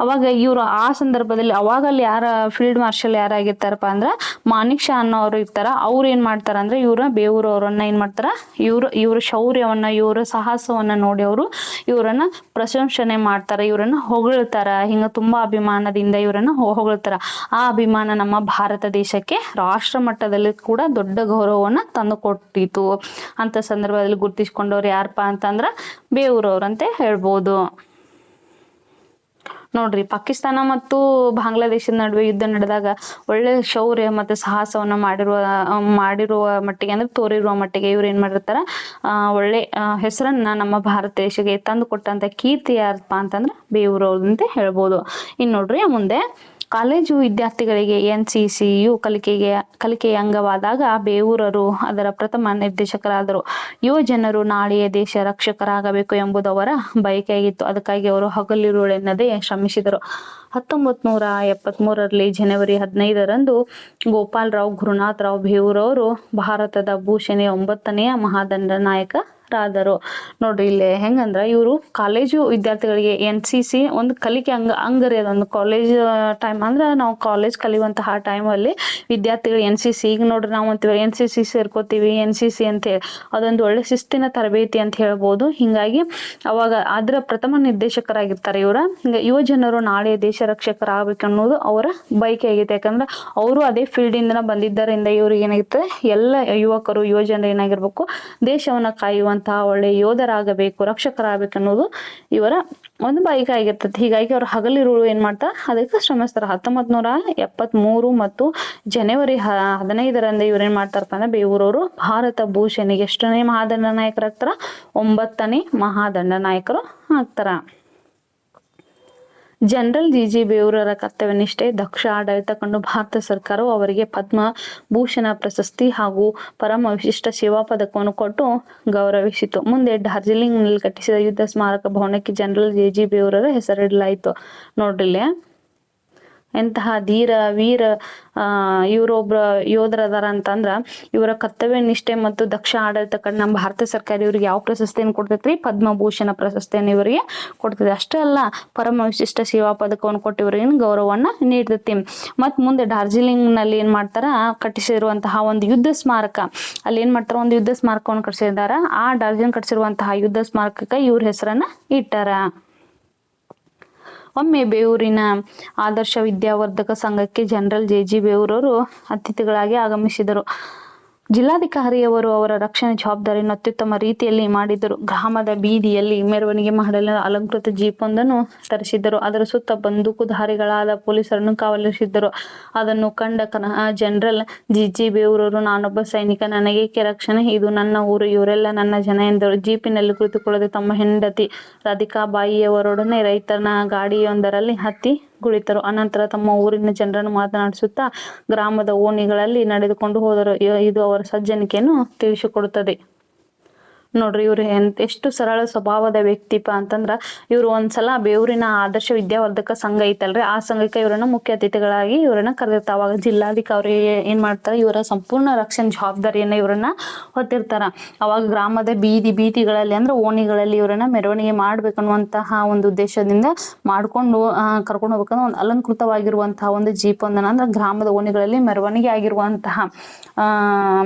ಅವಾಗ ಇವರು ಆ ಸಂದರ್ಭದಲ್ಲಿ ಅವಾಗ ಅಲ್ಲಿ ಯಾರ ಫೀಲ್ಡ್ ಮಾರ್ಷಲ್ ಯಾರಾಗಿರ್ತಾರಪ್ಪ ಅಂದ್ರೆ ಮಾನಿಕ್ ಶಾ ಅನ್ನೋರು ಇರ್ತಾರ. ಅವ್ರು ಏನ್ ಮಾಡ್ತಾರ ಅಂದ್ರೆ ಇವ್ರ ಬೇವೂರು ಅವರನ್ನ ಏನ್ ಮಾಡ್ತಾರ, ಇವ್ರು, ಇವ್ರ ಶೌರ್ಯವನ್ನ, ಇವರ ಸಾಹಸವನ್ನ ನೋಡಿ ಅವರು ಇವರನ್ನ ಪ್ರಶಂಸನೆ ಮಾಡ್ತಾರ, ಇವರನ್ನ ಹೊಗಳ್ತಾರ. ಹಿಂಗ ತುಂಬಾ ಅಭಿಮಾನದಿಂದ ಇವರನ್ನ ಹೊಗಳ್ತಾರ. ಆ ಅಭಿಮಾನ ನಮ್ಮ ಭಾರತ ದೇಶಕ್ಕೆ ರಾಷ್ಟ್ರ ಮಟ್ಟದಲ್ಲಿ ಕೂಡ ದೊಡ್ಡ ಗೌರವವನ್ನ ತಂದು ಕೊಟ್ಟಿತು ಅಂತ ಸಂದರ್ಭದಲ್ಲಿ ಗುರುತಿಸ್ಕೊಂಡವ್ರು ಯಾರಪ್ಪ ಅಂತಂದ್ರ ಬೇವೂರವ್ರಂತೆ ಹೇಳ್ಬೋದು. ನೋಡ್ರಿ, ಪಾಕಿಸ್ತಾನ ಮತ್ತು ಬಾಂಗ್ಲಾದೇಶದ ನಡುವೆ ಯುದ್ಧ ನಡೆದಾಗ ಒಳ್ಳೆ ಶೌರ್ಯ ಮತ್ತೆ ಸಾಹಸವನ್ನ ಮಾಡಿರುವ ಮಾಡಿರುವ ಮಟ್ಟಿಗೆ ಅಂದ್ರೆ ತೋರಿರುವ ಮಟ್ಟಿಗೆ ಇವ್ರು ಏನ್ ಮಾಡಿರ್ತಾರ? ಒಳ್ಳೆ ಹೆಸರನ್ನ ನಮ್ಮ ಭಾರತ ದೇಶಕ್ಕೆ ತಂದು ಕೊಟ್ಟಂತ ಕೀರ್ತಿ ಯಾರಪ್ಪ ಅಂತಂದ್ರೆ ಬೇವೂರವ್ರು ಅಂತ ಹೇಳ್ಬೋದು. ಇನ್ನು ನೋಡ್ರಿ ಮುಂದೆ ಕಾಲೇಜು ವಿದ್ಯಾರ್ಥಿಗಳಿಗೆ ಎನ್ ಸಿ ಸಿ ಯು ಕಲಿಕೆಗೆ, ಕಲಿಕೆಯ ಅಂಗವಾದಾಗ ಬೇವೂರರು ಅದರ ಪ್ರಥಮ ನಿರ್ದೇಶಕರಾದರು. ಯುವ ಜನರು ನಾಳೆಯ ದೇಶ ರಕ್ಷಕರಾಗಬೇಕು ಎಂಬುದು ಅವರ ಬಯಕೆಯಾಗಿತ್ತು. ಅದಕ್ಕಾಗಿ ಅವರು ಹಗಲಿರುಳೆನ್ನದೇ ಶ್ರಮಿಸಿದರು. ಹತ್ತೊಂಬತ್ ನೂರ ಎಪ್ಪತ್ಮೂರರಲ್ಲಿ ಜನವರಿ ಹದಿನೈದರಂದು ಗೋಪಾಲ್ ರಾವ್ ಗುರುನಾಥ್ ರಾವ್ ಬೇವೂರವರು ಭಾರತದ ಭೂಷಣೆಯ ಒಂಬತ್ತನೆಯ ಮಹಾದಂಡ ನಾಯಕರಾದರು ನೋಡ್ರಿ ಇಲ್ಲಿ ಹೆಂಗಂದ್ರ ಇವರು ಕಾಲೇಜು ವಿದ್ಯಾರ್ಥಿಗಳಿಗೆ ಎನ್ ಸಿ ಸಿ ಒಂದು ಕಲಿಕೆ ಅಂಗ ಅಂಗರಿ ಅದೊಂದು ಕಾಲೇಜ್ ಟೈಮ್ ಅಂದ್ರೆ ನಾವು ಕಾಲೇಜ್ ಕಲಿಯುವಂತಹ ಟೈಮಲ್ಲಿ ವಿದ್ಯಾರ್ಥಿಗಳು ಎನ್ ಸಿ ಸಿ ಈಗ ನೋಡ್ರಿ ನಾವು ಅಂತೀವಿ ಎನ್ ಸಿ ಸಿ ಸೇರ್ಕೋತೀವಿ ಎನ್ ಸಿ ಸಿ ಅಂತ ಹೇಳಿ ಅದೊಂದು ಒಳ್ಳೆ ಶಿಸ್ತಿನ ತರಬೇತಿ ಅಂತ ಹೇಳ್ಬೋದು. ಹಿಂಗಾಗಿ ಅವಾಗ ಅದರ ಪ್ರಥಮ ನಿರ್ದೇಶಕರಾಗಿರ್ತಾರೆ ಇವರ. ಯುವ ಜನರು ನಾಳೆ ದೇಶ ರಕ್ಷಕರಾಗಬೇಕು ಅನ್ನೋದು ಅವರ ಬಯಕೆ ಆಗೈತೆ ಯಾಕಂದ್ರೆ ಅವರು ಅದೇ ಫೀಲ್ಡ್ ಇಂದ ಬಂದಿದ್ದರಿಂದ ಇವ್ರಿಗೆ ಏನಾಗಿರ್ತದೆ, ಎಲ್ಲ ಯುವಕರು, ಯುವ ಜನರು ಏನಾಗಿರ್ಬೇಕು, ದೇಶವನ್ನ ಕಾಯುವಂತಹ ಒಳ್ಳೆ ಯೋಧರಾಗಬೇಕು ರಕ್ಷಕರಾಗಬೇಕು ಅನ್ನೋದು ಇವರ ಒಂದು ಬಯಕೆ ಆಗಿರ್ತದೆ ಹೀಗಾಗಿ ಅವರು ಹಗಲಿರುಳು ಏನ್ ಮಾಡ್ತಾರೆ ಅದಕ್ಕೆ ಶ್ರಮಿಸ್ತಾರೆ. ಹತ್ತೊಂಬತ್ ನೂರ ಎಪ್ಪತ್ ಮೂರು ಮತ್ತು ಜನವರಿ ಹ, ಹದಿನೈದರಂದು ಇವ್ರು ಏನ್ ಮಾಡ್ತಾರಪ್ಪ ಅಂದ್ರೆ ಬೇವೂರವರು ಭಾರತ ಭೂಷಣಿಗೆ ಎಷ್ಟನೇ ಮಹಾದಂಡ ನಾಯಕರಾಗ್ತಾರ ಒಂಬತ್ತನೇ ಮಹಾದಂಡ ನಾಯಕರು ಆಗ್ತಾರ. ಜನರಲ್ ಜಿ ಜಿ ಬೇವೂರರ ಕರ್ತವ್ಯನಿಷ್ಠೆ, ದಕ್ಷ ಆಡಳಿತ ಕಂಡು ಭಾರತ ಸರ್ಕಾರವು ಅವರಿಗೆ ಪದ್ಮ, ಭೂಷಣ, ಪ್ರಶಸ್ತಿ ಹಾಗೂ ಪರಮ ವಿಶಿಷ್ಟ ಸೇವಾ ಪದಕವನ್ನು ಕೊಟ್ಟು ಗೌರವಿಸಿತು. ಮುಂದೆ ಡಾರ್ಜಿಲಿಂಗ್ನಲ್ಲಿ ಕಟ್ಟಿಸಿದ ಯುದ್ಧ ಸ್ಮಾರಕ ಭವನಕ್ಕೆ ಜನರಲ್ ಜೆ ಜಿ ಬೇವೂರರ ಹೆಸರಿಡಲಾಯಿತು. ನೋಡ್ರಿಲ್ಲೇ ಎಂತಹ ಧೀರ, ವೀರ, ಆ ಯೋಧರ ಅದಾರ ಅಂತಂದ್ರ ಇವರ ಕರ್ತವ್ಯ, ನಿಷ್ಠೆ ಮತ್ತು ದಕ್ಷ ಆಡಳಿತ ಕಂಡು ನಮ್ಮ ಭಾರತ ಸರ್ಕಾರ ಇವ್ರಿಗೆ ಯಾವ ಪ್ರಶಸ್ತಿಯನ್ನು ಕೊಡ್ತೈತ್ರಿ? ಪದ್ಮಭೂಷಣ ಪ್ರಶಸ್ತಿಯನ್ನು ಇವರಿಗೆ ಕೊಡ್ತದೆ ಅಷ್ಟೇ ಅಲ್ಲ, ಪರಮ ವಿಶಿಷ್ಟ ಸೇವಾ ಪದಕವನ್ನು ಕೊಟ್ಟು ಇವರಿಗೆ ಗೌರವವನ್ನ ನೀಡ್ತೈತಿ. ಮತ್ ಮುಂದೆ ಡಾರ್ಜಿಲಿಂಗ್ನಲ್ಲಿ ಏನ್ ಮಾಡ್ತಾರ? ಕಟ್ಟಿಸಿರುವಂತಹ ಒಂದು ಯುದ್ಧ ಸ್ಮಾರಕ. ಅಲ್ಲಿ ಏನ್ ಮಾಡ್ತಾರ? ಒಂದು ಯುದ್ಧ ಸ್ಮಾರಕವನ್ನು ಕಟ್ಟಿಸಿದಾರ. ಆ ಡಾರ್ಜಿಲಿಂಗ್ ಕಟ್ಟಿಸಿರುವಂತಹ ಯುದ್ಧ ಸ್ಮಾರಕಕ್ಕೆ ಇವ್ರ ಹೆಸರನ್ನ ಇಟ್ಟಾರ. ಒಮ್ಮೆ ಬೇವೂರಿನ ಆದರ್ಶ ವಿದ್ಯಾವರ್ಧಕ ಸಂಘಕ್ಕೆ ಜನರಲ್ ಜೆ ಜಿ ಬೇವೂರವರು ಅತಿಥಿಗಳಾಗಿ ಆಗಮಿಸಿದರು. ಜಿಲ್ಲಾಧಿಕಾರಿಯವರು ಅವರ ರಕ್ಷಣೆ ಜವಾಬ್ದಾರಿಯನ್ನು ಅತ್ಯುತ್ತಮ ರೀತಿಯಲ್ಲಿ ಮಾಡಿದರು ಗ್ರಾಮದ ಬೀದಿಯಲ್ಲಿ ಮೆರವಣಿಗೆ ಮಾಡಲು ಅಲಂಕೃತ ಜೀಪೊಂದನ್ನು ತರಿಸಿದ್ದರು. ಅದರ ಸುತ್ತ ಬಂದೂಕುಧಾರಿಗಳಾದ ಪೊಲೀಸರನ್ನು ಕಾವಲಿಸಿದ್ದರು. ಅದನ್ನು ಕಂಡ ಜನರಲ್ ಜಿ ಜಿ ಬೇವೂರವರು, ನಾನೊಬ್ಬ ಸೈನಿಕ ನನಗೇಕೆ ರಕ್ಷಣೆ? ಇದು ನನ್ನ ಊರು, ಇವರೆಲ್ಲ ನನ್ನ ಜನ ಎಂದರು. ಜೀಪಿನಲ್ಲಿ ಕುಳಿತುಕೊಳ್ಳದೆ ತಮ್ಮ ಹೆಂಡತಿ ರಾಧಿಕಾ ಬಾಯಿಯವರೊಡನೆ ರೈತನ ಗಾಡಿಯೊಂದರಲ್ಲಿ ಹತ್ತಿ ಕುಳಿತರು. ಅನಂತರ ತಮ್ಮ ಊರಿನ ಜನರನ್ನು ಮಾತನಾಡಿಸುತ್ತಾ ಗ್ರಾಮದ ಓಣಿಗಳಲ್ಲಿ ನಡೆದುಕೊಂಡು ಹೋದರು. ಇದು ಅವರ ಸಜ್ಜನಿಕೆಯನ್ನು ತಿಳಿಸಿಕೊಡುತ್ತದೆ. ನೋಡ್ರಿ ಇವ್ರು ಎಂತ ಎಷ್ಟು ಸರಳ ಸ್ವಭಾವದ ವ್ಯಕ್ತಿಪ ಅಂತಂದ್ರ ಇವ್ರು ಒಂದ್ಸಲ ಬೇವೂರಿನ ಆದರ್ಶ ವಿದ್ಯಾವರ್ಧಕ ಸಂಘ ಐತಲ್ರಿ, ಆ ಸಂಘಕ್ಕೆ ಇವರನ್ನ ಮುಖ್ಯ ಅತಿಥಿಗಳಾಗಿ ಇವರನ್ನ ಕರೆದಿರ್ತಾವ. ಅವಾಗ ಜಿಲ್ಲಾಧಿಕಾರಿ ಏನ್ ಮಾಡ್ತಾರ, ಇವರ ಸಂಪೂರ್ಣ ರಕ್ಷಣೆ ಜವಾಬ್ದಾರಿಯನ್ನ ಇವರನ್ನ ಹೊತ್ತಿರ್ತಾರ. ಅವಾಗ ಗ್ರಾಮದ ಬೀದಿ ಬೀದಿಗಳಲ್ಲಿ ಅಂದ್ರೆ ಓಣಿಗಳಲ್ಲಿ ಇವರನ್ನ ಮೆರವಣಿಗೆ ಮಾಡ್ಬೇಕನ್ನುವಂತಹ ಒಂದು ಉದ್ದೇಶದಿಂದ ಮಾಡ್ಕೊಂಡು ಕರ್ಕೊಂಡು ಹೋಗ್ಬೇಕಂದ್ರೆ ಒಂದು ಅಲಂಕೃತವಾಗಿರುವಂತಹ ಒಂದು ಜೀಪ್ ಒಂದನ್ನ ಅಂದ್ರೆ ಗ್ರಾಮದ ಓಣಿಗಳಲ್ಲಿ ಮೆರವಣಿಗೆ ಆಗಿರುವಂತಹ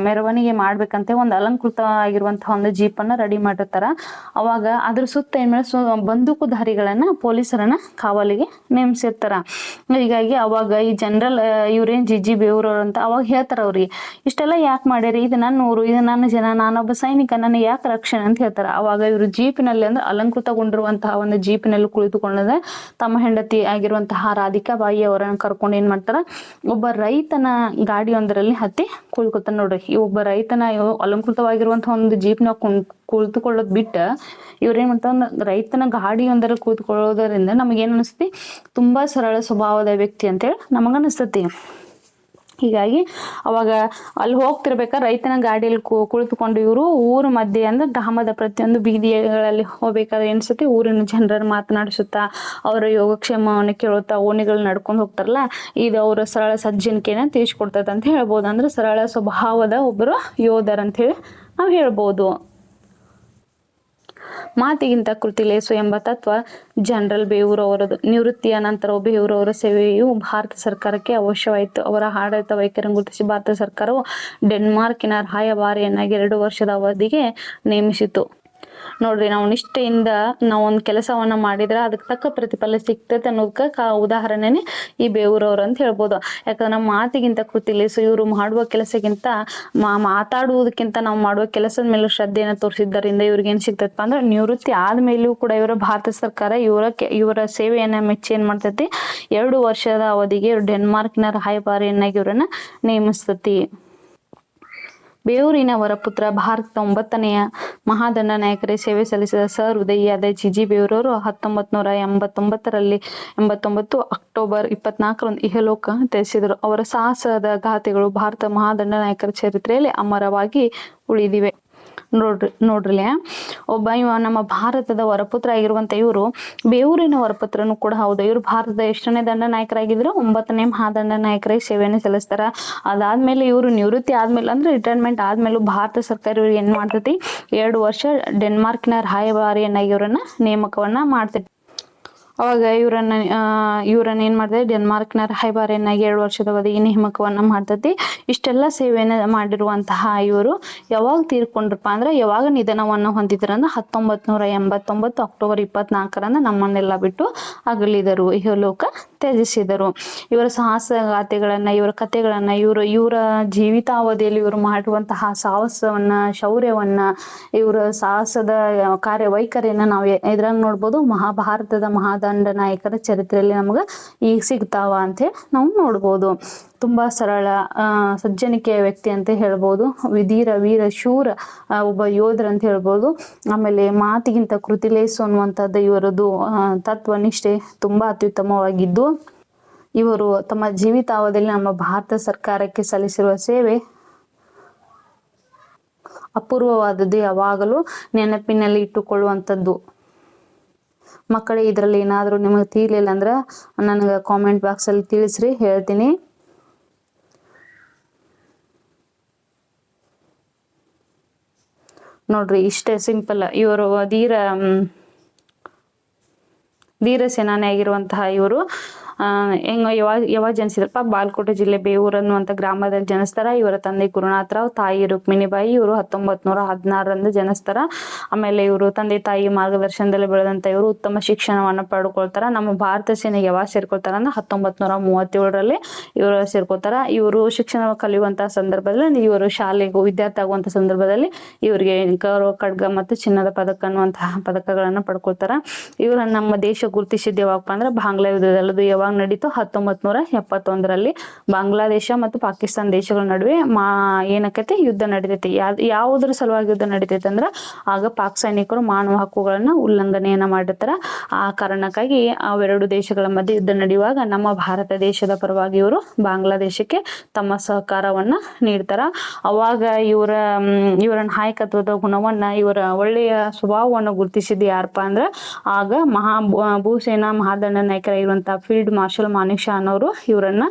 ಮೆರವಣಿಗೆ ಮಾಡ್ಬೇಕಂತ ಒಂದು ಅಲಂಕೃತ ಆಗಿರುವಂತಹ ಒಂದು ಜೀಪ್ ಅನ್ನ ರೆಡಿ ಮಾಡಿರ್ತಾರ. ಅವಾಗ ಅದ್ರ ಸುತ್ತ ಏನು ಮಾಡಿ ಸು ಬಂದೂಕುಧಾರಿಗಳನ್ನ ಪೊಲೀಸರನ್ನ ಕಾವಲಿಗೆ ನೇಮಿಸಿರ್ತಾರ. ಹೀಗಾಗಿ ಅವಾಗ ಈ ಜನರಲ್ ಇವ್ರೇನ್ ಜಿ ಜಿ ಬೇವೂರವ್ರು ಅಂತ ಅವಾಗ ಹೇಳ್ತಾರ ಅವ್ರಿಗೆ ಇಷ್ಟೆಲ್ಲ ಯಾಕೆ ಮಾಡ್ಯಾರಿ? ಇದು ನನ್ನ ಊರು, ಇದು ನನ್ನ ಜನ, ನಾನೊಬ್ಬ ಸೈನಿಕ, ನನ್ನ ಯಾಕೆ ರಕ್ಷಣೆ ಅಂತ ಹೇಳ್ತಾರ. ಅವಾಗ ಇವರು ಜೀಪಿನಲ್ಲಿ ಅಂದ್ರೆ ಅಲಂಕೃತಗೊಂಡಿರುವಂತಹ ಒಂದು ಜೀಪಿನಲ್ಲಿ ಕುಳಿತುಕೊಂಡ ತಮ್ಮ ಹೆಂಡತಿ ಆಗಿರುವಂತಹ ರಾಧಿಕಾ ಬಾಯಿ ಅವರನ್ನು ಕರ್ಕೊಂಡು ಏನ್ ಮಾಡ್ತಾರ? ಒಬ್ಬ ರೈತನ ಗಾಡಿಯೊಂದರಲ್ಲಿ ಹತ್ತಿ ಕುಳ್ಕೊತಾನ ನೋಡ್ರಿ. ಈ ಒಬ್ಬ ರೈತನ ಅಲಂಕೃತವಾಗಿರುವಂತಹ ಒಂದು ಜೀಪ್ನ ಕುಳಿತುಕೊಳ್ಳೋದ್ ಬಿಟ್ಟ ಇವ್ರೇನ್ ಮಾಡ್ತಾವ ರೈತನ ರೈತನ ಒಂದರ ಕೂತ್ಕೊಳ್ಳೋದರಿಂದ ನಮಗೇನ್ ಅನಿಸ್ತತಿ? ತುಂಬಾ ಸರಳ ಸ್ವಭಾವದ ವ್ಯಕ್ತಿ ಅಂತೇಳಿ ನಮಗ ಅನಿಸ್ತತಿ. ಹೀಗಾಗಿ ಅವಾಗ ಅಲ್ಲಿ ಹೋಗ್ತಿರ್ಬೇಕಾದ್ರೆ ರೈತನ ಗಾಡಿಯಲ್ಲಿ ಕುಳಿತುಕೊಂಡು ಇವರು ಊರ ಮಧ್ಯೆ ಅಂದ್ರೆ ಗ್ರಾಮದ ಪ್ರತಿಯೊಂದು ಬೀದಿಗಳಲ್ಲಿ ಹೋಗ್ಬೇಕಾದ್ರೆ ಏನ್ಸುತ್ತೆ ಊರಿನ ಜನರನ್ನು ಮಾತನಾಡಿಸುತ್ತಾ, ಅವರ ಯೋಗಕ್ಷೇಮವನ್ನು ಕೇಳುತ್ತಾ ಓಣಿಗಳು ನಡ್ಕೊಂಡು ಹೋಗ್ತಾರಲ್ಲ, ಇದು ಅವರ ಸರಳ ಸಜ್ಜನಿಕೆನ ತಿಳಿಸ್ಕೊಡ್ತದೆ ಅಂತ ಹೇಳ್ಬೋದು. ಅಂದ್ರೆ ಸರಳ ಸ್ವಭಾವದ ಒಬ್ಬರು ಯೋಧರ್ ಅಂತ ಹೇಳಿ ನಾವು ಹೇಳ್ಬೋದು. ಮಾತಿಗಿಂತ ಕೃತಿ ಲೇಸು ಎಂಬ ತತ್ವ ಜನರಲ್ ಬೇವೂರು ಅವರದು ನಿವೃತ್ತಿಯ ನಂತರ ಬೇವೂರು ಅವರ ಸೇವೆಯು ಭಾರತ ಸರ್ಕಾರಕ್ಕೆ ಅವಶ್ಯವಾಯಿತು. ಅವರ ಆಡಳಿತ ವೈಖರಿಯನ್ನು ಗುರುತಿಸಿ ಭಾರತ ಸರ್ಕಾರವು ಡೆನ್ಮಾರ್ಕಿನ ರಾಯಭಾರಿಯನ್ನಾಗಿ ಎರಡು ವರ್ಷದ ಅವಧಿಗೆ ನೇಮಿಸಿತು. ನೋಡ್ರಿ, ನಾವು ನಿಷ್ಠೆಯಿಂದ ನಾವು ಒಂದು ಕೆಲಸವನ್ನ ಮಾಡಿದ್ರೆ ಅದಕ್ಕೆ ತಕ್ಕ ಪ್ರತಿಫಲ ಸಿಗ್ತೈತೆ ಅನ್ನೋದಕ್ಕೆ ಕಾ ಉದಾಹರಣೆನೆ ಈ ಬೇವೂರವ್ರು ಅಂತ ಹೇಳ್ಬೋದು. ಯಾಕಂದ್ರೆ ನಮ್ಮ ಮಾತಿಗಿಂತ ಕೃತಿಲಿ ಸೊ ಇವರು ಮಾಡುವ ಕೆಲಸಕ್ಕಿಂತ ಮಾತಾಡುವುದಕ್ಕಿಂತ ನಾವು ಮಾಡುವ ಕೆಲಸದ ಮೇಲೆ ಶ್ರದ್ಧೆಯನ್ನು ತೋರಿಸಿದ್ದರಿಂದ ಇವ್ರಿಗೆ ಏನು ಸಿಗ್ತೈತಪ್ಪ ಅಂದ್ರೆ ನಿವೃತ್ತಿ ಆದ್ಮೇಲೂ ಕೂಡ ಇವರ ಭಾರತ ಸರ್ಕಾರ ಇವರ ಇವರ ಸೇವೆಯನ್ನ ಮೆಚ್ಚಿ ಏನ್ ಮಾಡ್ತೈತಿ? ಎರಡು ವರ್ಷದ ಅವಧಿಗೆ ಡೆನ್ಮಾರ್ಕ್ನ ರಾಯಭಾರಿಯನ್ನಾಗಿ ಇವರನ್ನ ನೇಮಿಸ್ತತಿ. ಬೇವೂರಿನ ವರಪುತ್ರ ಭಾರತದ ಒಂಬತ್ತನೆಯ ಮಹಾದಂಡ ನಾಯಕರೇ ಸೇವೆ ಸಲ್ಲಿಸಿದ ಸರ್ ಉದಯಾದ ಜಿಜಿ ಬೇವೂರವರು ಹತ್ತೊಂಬತ್ ನೂರ ಎಂಬತ್ತೊಂಬತ್ತರಲ್ಲಿ ಎಂಬತ್ತೊಂಬತ್ತು ಅಕ್ಟೋಬರ್ ಇಪ್ಪತ್ನಾಲ್ಕರಂದು ಇಹಲೋಕ ತಿಳಿಸಿದರು. ಅವರ ಸಾಹಸದ ಗಾಥೆಗಳು ಭಾರತ ಮಹಾದಂಡ ನಾಯಕರ ಚರಿತ್ರೆಯಲ್ಲಿ ಅಮರವಾಗಿ ಉಳಿದಿವೆ. ನೋಡ್ರಿ ನೋಡ್ರಿಲೆ ಒಬ್ಬ ಇವ ನಮ್ಮ ಭಾರತದ ವರಪುತ್ರ ಆಗಿರುವಂತ ಇವರು, ಬೇವೂರಿನ ವರಪುತ್ರನು ಕೂಡ ಹೌದು. ಇವರು ಭಾರತದ ಎಷ್ಟನೇ ದಂಡ ನಾಯಕರಾಗಿದ್ರು, ಒಂಬತ್ತನೇ ಮಹಾದಂಡ ನಾಯಕರಾಗಿ ಸೇವೆಯನ್ನು ಸಲ್ಲಿಸ್ತಾರ. ಅದಾದ್ಮೇಲೆ ಇವರು ನಿವೃತ್ತಿ ಆದ್ಮೇಲೆ, ಅಂದ್ರೆ ರಿಟೈರ್ಮೆಂಟ್ ಆದ್ಮೇಲೂ ಭಾರತ ಸರ್ಕಾರ ಇವ್ರಿಗೆ ಏನ್ ಮಾಡ್ತೈತಿ? ಎರಡು ವರ್ಷ ಡೆನ್ಮಾರ್ಕ್ನ ರಾಯಭಾರಿಯನ್ನಾಗಿ ಇವರನ್ನ ನೇಮಕವನ್ನ ಮಾಡ್ತೈತಿ. ಅವಾಗ ಇವರನ್ನ ಇವರನ್ನ ಏನ್ ಮಾಡ್ತದೆ ಡೆನ್ಮಾರ್ಕ್ನ ರಾಯಭಾರಿಯನ್ನಾಗಿ ಎರಡು ವರ್ಷದ ಅವಧಿಗೆ ನೇಮಕವನ್ನ ಮಾಡ್ತತಿ. ಇಷ್ಟೆಲ್ಲ ಸೇವೆಯನ್ನ ಮಾಡಿರುವಂತಹ ಇವರು ಯಾವಾಗ ತೀರ್ಕೊಂಡ್ರಪ್ಪ ಅಂದ್ರೆ ಯಾವಾಗ ನಿಧನವನ್ನ ಹೊಂದಿದ್ರಂದ್ರೆ ಹತ್ತೊಂಬತ್ ನೂರ ಎಂಬತ್ತೊಂಬತ್ತು ಅಕ್ಟೋಬರ್ ಇಪ್ಪತ್ನಾಲ್ಕರಂದು ನಮ್ಮನ್ನೆಲ್ಲ ಬಿಟ್ಟು ಅಗಲಿದರು. ಇಹಲೋಕ ತ್ಯಜಿಸಿದರು. ಇವರ ಸಾಹಸ ಗಾಥೆಗಳನ್ನ ಇವರ ಕಥೆಗಳನ್ನ, ಇವರ ಇವರ ಜೀವಿತಾವಧಿಯಲ್ಲಿ ಇವರು ಮಾಡಿರುವಂತಹ ಸಾಹಸವನ್ನ, ಶೌರ್ಯವನ್ನ, ಇವರ ಸಾಹಸದ ಕಾರ್ಯವೈಖರಿಯನ್ನ ನಾವು ಇದ್ರಾಗ ನೋಡ್ಬೋದು ಮಹಾಭಾರತದ ಮಹಾದಂಡ ನಾಯಕರ ಚರಿತ್ರೆಯಲ್ಲಿ ನಮ್ಗ ಈಗ ಸಿಗ್ತಾವ ಅಂತ ಹೇಳಿ ನಾವು ನೋಡ್ಬೋದು. ತುಂಬಾ ಸರಳ ಸಜ್ಜನಿಕೆಯ ವ್ಯಕ್ತಿ ಅಂತ ಹೇಳ್ಬೋದು. ವಿಧೀರ, ವೀರ, ಶೂರ ಒಬ್ಬ ಯೋಧರ ಅಂತ ಹೇಳ್ಬೋದು. ಆಮೇಲೆ ಮಾತಿಗಿಂತ ಕೃತಿಲೇಸು ಅನ್ನುವಂಥದ್ದು ಇವರದು ತತ್ವನಿಷ್ಠೆ ತುಂಬಾ ಅತ್ಯುತ್ತಮವಾಗಿದ್ದು, ಇವರು ತಮ್ಮ ಜೀವಿತಾವಧಿಯಲ್ಲಿ ನಮ್ಮ ಭಾರತ ಸರ್ಕಾರಕ್ಕೆ ಸಲ್ಲಿಸಿರುವ ಸೇವೆ ಅಪೂರ್ವವಾದದ್ದು ಯಾವಾಗಲೂ ನೆನಪಿನಲ್ಲಿ ಇಟ್ಟುಕೊಳ್ಳುವಂಥದ್ದು ಮಕ್ಕಳೇ, ಇದರಲ್ಲಿ ಏನಾದರೂ ನಿಮಗೆ ತಿಳಿಲಿಲ್ಲ ಅಂದ್ರೆ ನನಗೆ ಕಾಮೆಂಟ್ ಬಾಕ್ಸಲ್ಲಿ ತಿಳಿಸ್ರಿ, ಹೇಳ್ತೀನಿ. ನೋಡ್ರಿ, ಇಷ್ಟೇ ಸಿಂಪಲ್ ಇವರು ಧೀರ ಧೀರ ಸೇನಾನಿ ಆಗಿರುವಂತಹ ಇವರು. ಹೆಂಗ ಯಾವಾಗ ಯಾವಾಗ ಜನಿಸಿದ್ರಪ್ಪ? ಬಾಲ್ಕೋಟೆ ಜಿಲ್ಲೆ ಬೇವೂರು ಅನ್ನುವಂಥ ಗ್ರಾಮದಲ್ಲಿ ಜನಿಸ್ತಾರ. ಇವರ ತಂದೆ ಗುರುನಾಥರಾವ್ ತಾಯಿ ರುಕ್ಮಿಣಿಬಾಯಿ. ಇವರು ಹತ್ತೊಂಬತ್ ನೂರ ಹದಿನಾರರಂದು ಜನಿಸ್ತಾರ. ಆಮೇಲೆ ಇವರು ತಂದೆ ತಾಯಿ ಮಾರ್ಗದರ್ಶನದಲ್ಲಿ ಬೆಳೆದಂತ ಇವರು ಉತ್ತಮ ಶಿಕ್ಷಣವನ್ನು ಪಡ್ಕೊಳ್ತಾರ. ನಮ್ಮ ಭಾರತ ಸೇನೆಗೆ ಯಾವಾಗ ಸೇರ್ಕೊಳ್ತಾರ ಅಂದ್ರೆ ಮೂವತ್ತೇಳರಲ್ಲಿ ಇವರು ಸೇರ್ಕೊತಾರ ಇವರು ಶಿಕ್ಷಣ ಕಲಿಯುವಂತಹ ಸಂದರ್ಭದಲ್ಲಿ, ಇವರು ಶಾಲೆಗೆ ವಿದ್ಯಾರ್ಥಿ ಆಗುವಂತ ಸಂದರ್ಭದಲ್ಲಿ ಇವರಿಗೆ ಗೌರವ, ಖಡ್ಗ ಮತ್ತು ಚಿನ್ನದ ಪದಕ ಅನ್ನುವಂತಹ ಪದಕಗಳನ್ನು ಪಡ್ಕೊಳ್ತಾರ. ಇವರನ್ನ ನಮ್ಮ ದೇಶ ಗುರುತಿಸಿದ್ದು ಯಾವಾಗಪ್ಪ ಅಂದ್ರೆ ಬಾಂಗ್ಲಾ ಅದು ಯಾವಾಗ ನಡೀತು. ಹತ್ತೊಂಬತ್ ನೂರ ಎಪ್ಪತ್ತೊಂದರಲ್ಲಿ ಬಾಂಗ್ಲಾದೇಶ ಮತ್ತು ಪಾಕಿಸ್ತಾನ ದೇಶಗಳ ನಡುವೆ ಮಾ ಏನಕ್ಕೈತಿ ಯುದ್ಧ ನಡೀತೈತಿ. ಯಾವ ಯಾವುದ್ರ ಸಲುವಾಗಿ ಯುದ್ಧ ನಡೀತೈತಿ ಅಂದ್ರ ಆಗ ಪಾಕ್ ಸೈನಿಕರು ಮಾನವ ಹಕ್ಕುಗಳನ್ನ ಉಲ್ಲಂಘನೆಯನ್ನ ಮಾಡಿರ್ತಾರ. ಆ ಕಾರಣಕ್ಕಾಗಿ ಅವೆರಡು ದೇಶಗಳ ಮಧ್ಯೆ ಯುದ್ಧ ನಡೆಯುವಾಗ ನಮ್ಮ ಭಾರತ ದೇಶದ ಪರವಾಗಿ ಇವರು ಬಾಂಗ್ಲಾದೇಶಕ್ಕೆ ತಮ್ಮ ಸಹಕಾರವನ್ನ ನೀಡ್ತಾರ. ಅವಾಗ ಇವರ ಇವರ ನಾಯಕತ್ವದ ಗುಣವನ್ನ, ಇವರ ಒಳ್ಳೆಯ ಸ್ವಭಾವವನ್ನು ಗುರುತಿಸಿದ್ದು ಯಾರಪ್ಪ ಅಂದ್ರ ಆಗ ಮಹಾ ಭೂಸೇನಾ ಮಹಾದಂಡ ನಾಯಕರಾಗಿರುವಂತಹ ಫೀಲ್ಡ್ ಮಾರ್ಷಲ್ ಮಾನಿಕ್ ಶಾ ಅನ್ನೋರು ಇವರನ್ನ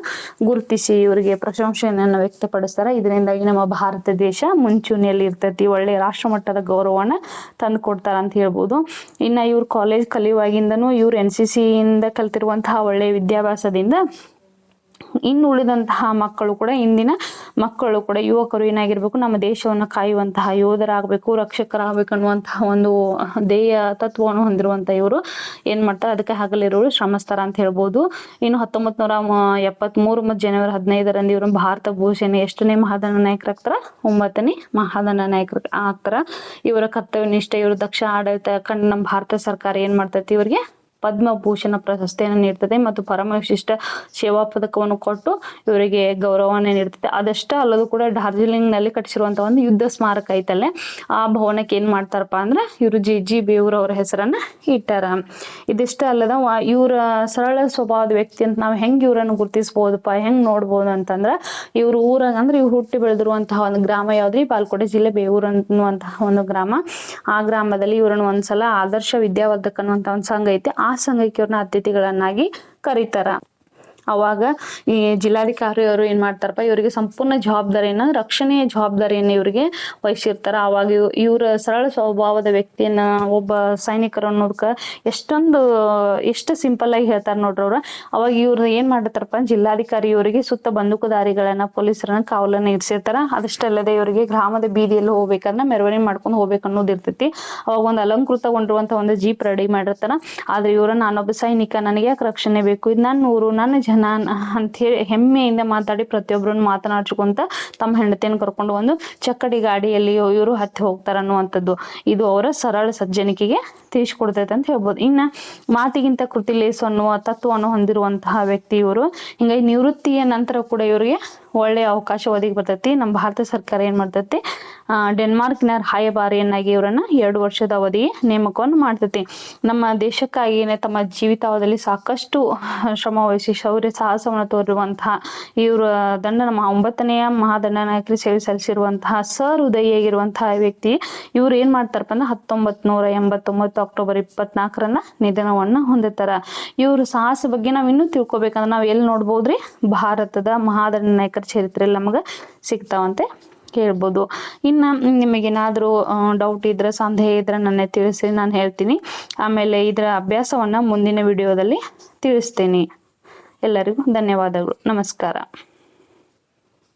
ಗುರುತಿಸಿ ಇವರಿಗೆ ಪ್ರಶಂಸೆಯನ್ನು ವ್ಯಕ್ತಪಡಿಸ್ತಾರ. ಇದರಿಂದಾಗಿ ನಮ್ಮ ಭಾರತ ದೇಶ ಮುಂಚೂಣಿಯಲ್ಲಿ ಇರ್ತೈತಿ. ಒಳ್ಳೆ ರಾಷ್ಟ್ರಮಟ್ಟದ ಗೌರವವನ್ನ ತಂದು ಕೊಡ್ತಾರ ಅಂತ ಹೇಳ್ಬೋದು. ಇನ್ನ ಇವ್ರ ಕಾಲೇಜ್ ಕಲಿಯುವಾಗಿಂದನೂ ಇವ್ರು ಎನ್ ಸಿ ಸಿಯಿಂದ ಕಲ್ತಿರುವಂತಹ ಒಳ್ಳೆ ವಿದ್ಯಾಭ್ಯಾಸದಿಂದ ಇನ್ನು ಉಳಿದಂತಹ ಮಕ್ಕಳು ಕೂಡ ಇಂದಿನ ಮಕ್ಕಳು ಕೂಡ ಯುವಕರು ಏನಾಗಿರ್ಬೇಕು, ನಮ್ಮ ದೇಶವನ್ನು ಕಾಯುವಂತಹ ಯೋಧರಾಗಬೇಕು, ರಕ್ಷಕರಾಗಬೇಕು ಅನ್ನುವಂತಹ ಒಂದು ಧ್ಯೇಯ ತತ್ವವನ್ನು ಹೊಂದಿರುವಂತಹ ಇವರು. ಏನ್ ಮಾಡ್ತಾರೆ? ಅದಕ್ಕೆ ಹಗಲಿರುಳು ಶ್ರಮಿಸ್ತಾರ ಅಂತ ಹೇಳ್ಬೋದು. ಇನ್ನು ಹತ್ತೊಂಬತ್ ನೂರ ಎಪ್ಪತ್ತ್ ಮೂರು ಮತ್ತು ಜನವರಿ ಹದಿನೈದರಂದು ಇವರು ಭಾರತ ಭೂಷಣ ಎಷ್ಟನೇ ಮಹಾದಂಡ ನಾಯಕರಾಗ್ತಾರ ಒಂಬತ್ತನೇ ಮಹಾದಂಡ ನಾಯಕರು ಆಗ್ತಾರ. ಇವರ ಕರ್ತವ್ಯ ನಿಷ್ಠೆ, ಇವರು ದಕ್ಷ ಆಡಳಿತ ಕಂಡು ನಮ್ಮ ಭಾರತ ಸರ್ಕಾರ ಏನ್ ಮಾಡ್ತೈತಿ ಇವರಿಗೆ? ಪದ್ಮಭೂಷಣ ಪ್ರಶಸ್ತಿಯನ್ನು ನೀಡ್ತದೆ ಮತ್ತು ಪರಮ ವಿಶಿಷ್ಟ ಸೇವಾ ಪದಕವನ್ನು ಕೊಟ್ಟು ಇವರಿಗೆ ಗೌರವವನ್ನು ನೀಡ್ತದೆ. ಅದಷ್ಟೇ ಅಲ್ಲದು ಕೂಡ ಡಾರ್ಜಿಲಿಂಗ್ನಲ್ಲಿ ಕಟ್ಟಿಸಿರುವಂತ ಒಂದು ಯುದ್ಧ ಸ್ಮಾರಕ ಐತಲ್ಲೇ, ಆ ಭವನಕ್ಕೆ ಏನ್ ಮಾಡ್ತಾರಪ್ಪ ಅಂದ್ರೆ ಇವರು ಜಿ ಜಿ ಬೇವ್ರ ಅವರ ಹೆಸರನ್ನ ಇಟ್ಟಾರ. ಇದಿಷ್ಟ ಅಲ್ಲದ ಇವರ ಸರಳ ಸ್ವಭಾವದ ವ್ಯಕ್ತಿ ಅಂತ ನಾವು ಹೆಂಗ್ ಇವರನ್ನು ಗುರುತಿಸಬಹುದಪ್ಪ ಹೆಂಗ್ ನೋಡ್ಬೋದು ಅಂತಂದ್ರ ಇವ್ರ ಊರಾಗ ಅಂದ್ರೆ ಇವ್ರು ಹುಟ್ಟಿ ಬೆಳೆದಿರುವಂತಹ ಒಂದು ಗ್ರಾಮ ಯಾವ್ದ್ರಿ? ಬಾಲ್ಕೋಟೆ ಜಿಲ್ಲೆ ಬೇವೂರು ಅನ್ನುವಂತಹ ಒಂದು ಗ್ರಾಮ. ಆ ಗ್ರಾಮದಲ್ಲಿ ಇವರನ್ನು ಒಂದ್ಸಲ ಆದರ್ಶ ವಿದ್ಯಾವರ್ಧಕ ಅನ್ನುವಂತ ಒಂದು ಸಂಘ ಐತೆ. ಆ ಸಂಘಕ್ಕೆ ಅವ್ರನ್ನ ಅತಿಥಿಗಳನ್ನಾಗಿ ಕರೀತಾರ. ಅವಾಗ ಈ ಜಿಲ್ಲಾಧಿಕಾರಿ ಅವರು ಏನ್ ಮಾಡ್ತಾರಪ್ಪ, ಇವರಿಗೆ ಸಂಪೂರ್ಣ ಜವಾಬ್ದಾರಿಯನ್ನ, ರಕ್ಷಣೆಯ ಜವಾಬ್ದಾರಿಯನ್ನ ಇವರಿಗೆ ವಹಿಸಿರ್ತಾರ. ಅವಾಗ ಇವರ ಸರಳ ಸ್ವಭಾವದ ವ್ಯಕ್ತಿಯನ್ನ, ಒಬ್ಬ ಸೈನಿಕರು ಅನ್ನೋದಕ್ಕ ಎಷ್ಟೊಂದು, ಎಷ್ಟು ಸಿಂಪಲ್ ಆಗಿ ಹೇಳ್ತಾರ ನೋಡ್ರಿ ಅವ್ರ. ಅವಾಗ ಇವ್ರು ಏನ್ ಮಾಡ್ತಾರಪ್ಪ, ಜಿಲ್ಲಾಧಿಕಾರಿ ಇವರಿಗೆ ಸುತ್ತ ಬಂದೂಕುದಾರಿಗಳನ್ನ ಪೊಲೀಸರನ್ನ ಕಾವಲನ್ನ ಇರಿಸಿರ್ತಾರ. ಅದಷ್ಟಲ್ಲದೆ ಇವರಿಗೆ ಗ್ರಾಮದ ಬೀದಿಯಲ್ಲಿ ಹೋಗ್ಬೇಕಂದ್ರ ಮೆರವಣಿಗೆ ಮಾಡ್ಕೊಂಡು ಹೋಗ್ಬೇಕು ಅನ್ನೋದು ಇರ್ತೈತಿ. ಅವಾಗ ಒಂದು ಅಲಂಕೃತಗೊಂಡಿರುವಂತ ಒಂದು ಜೀಪ್ ರೆಡಿ ಮಾಡಿರ್ತಾರ. ಆದ್ರೆ ಇವರು ನಾನೊಬ್ಬ ಸೈನಿಕ ನನಗೆ ಯಾಕೆ ರಕ್ಷಣೆ ಬೇಕು? ಇದು ನನ್ನ ಊರು, ನನ್ನ ಅಂತ ಹೇಳಿ ಹೆಮ್ಮೆಯಿಂದ ಮಾತಾಡಿ ಪ್ರತಿಯೊಬ್ಬರನ್ನು ಮಾತನಾಡ್ಸ್ಕೊಂತ ತಮ್ಮ ಹೆಂಡತಿಯನ್ನು ಕರ್ಕೊಂಡು ಒಂದು ಚಕ್ಕಡಿ ಗಾಡಿಯಲ್ಲಿ ಇವರು ಹತ್ತಿ ಹೋಗ್ತಾರ ಅನ್ನುವಂಥದ್ದು. ಇದು ಅವರ ಸರಳ ಸಜ್ಜನಿಕೆಗೆ ತಿಳಿಸ್ಕೊಡ್ತೈತೆ ಅಂತ ಹೇಳ್ಬೋದು. ಇನ್ನ ಮಾತಿಗಿಂತ ಕೃತಿ ಲೇಸು ಅನ್ನುವ ತತ್ವವನ್ನು ಹೊಂದಿರುವಂತಹ ವ್ಯಕ್ತಿ ಇವರು. ಹಿಂಗಾಗಿ ನಿವೃತ್ತಿಯ ನಂತರ ಕೂಡ ಇವರಿಗೆ ಒಳ್ಳೆಯ ಅವಕಾಶ ಒದಗಿ ಬರ್ತೈತಿ. ನಮ್ಮ ಭಾರತ ಸರ್ಕಾರ ಏನು ಮಾಡ್ತೈತಿ? ಡೆನ್ಮಾರ್ಕ್ನ ರಾಯಭಾರಿಯನ್ನಾಗಿ ಇವರನ್ನ ಎರಡು ವರ್ಷದ ಅವಧಿಗೆ ನೇಮಕವನ್ನು ಮಾಡ್ತೈತಿ. ನಮ್ಮ ದೇಶಕ್ಕಾಗಿನೇ ತಮ್ಮ ಜೀವಿತಾವಧಿಯಲ್ಲಿ ಸಾಕಷ್ಟು ಶ್ರಮ ವಹಿಸಿ ಶೌರ್ಯ ಸಾಹಸವನ್ನು ತೋರಿರುವಂತಹ ಇವರ ದಂಡ ನಮ್ಮ ಒಂಬತ್ತನೆಯ ಮಹಾದಂಡನಾಯಕರಿಗೆ ಸೇವೆ ಸಲ್ಲಿಸಿರುವಂತಹ ಸರ್ ಉದಯಿಯಾಗಿರುವಂತಹ ವ್ಯಕ್ತಿ ಇವರು ಏನ್ ಮಾಡ್ತಾರಪ್ಪ ಅಂದ್ರೆ ಹತ್ತೊಂಬತ್ ನೂರ ಎಂಬತ್ತೊಂಬತ್ತು ಅಕ್ಟೋಬರ್ ಇಪ್ಪತ್ನಾಲ್ಕರನ್ನ ನಿಧನವನ್ನ ಹೊಂದಿರ್ತಾರ. ಇವರು ಸಾಹಸ ಬಗ್ಗೆ ನಾವು ಇನ್ನೂ ತಿಳ್ಕೊಬೇಕಂದ್ರೆ ನಾವು ಎಲ್ಲಿ ನೋಡ್ಬೋದ್ರಿ? ಭಾರತದ ಮಹಾದಂಡನಾಯಕರ ಚರಿತ್ರೆಯಲ್ಲಿ ನಮಗೆ ಸಿಗ್ತಾವಂತೆ ಹೇಳ್ಬೋದು. ಇನ್ನು ನಿಮಗೇನಾದರೂ ಡೌಟ್ ಇದ್ರೆ, ಸಂದೇಹ ಇದ್ರೆ ನನ್ನ ತಿಳಿಸಿ, ನಾನು ಹೇಳ್ತೀನಿ. ಆಮೇಲೆ ಇದರ ಅಭ್ಯಾಸವನ್ನು ಮುಂದಿನ ವಿಡಿಯೋದಲ್ಲಿ ತಿಳಿಸ್ತೀನಿ. ಎಲ್ಲರಿಗೂ ಧನ್ಯವಾದಗಳು. ನಮಸ್ಕಾರ.